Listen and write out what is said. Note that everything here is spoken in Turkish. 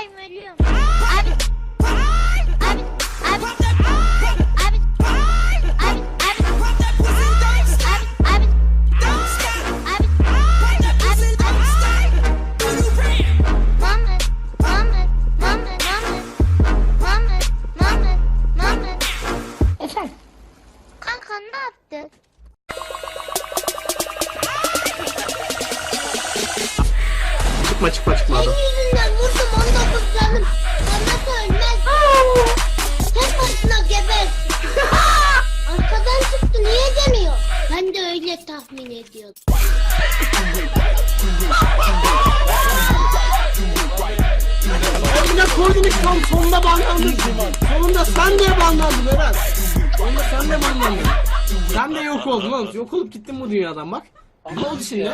Ölüyorum ölüyorum. Abi. Abi. Abi. Efendim? Kanka ne yaptı? Çıkma çıkma çıkma adam. Senin yüzünden vurdum onu. Öyle tahmin ediyordum. Önüne koydun tam sonunda banlandın. Sonunda sen de banlandın Eren. Sonunda sen de banlandın. Sen de yok oldun oğlum. Yok olup gittin bu dünyadan bak. Ne oldu şimdi?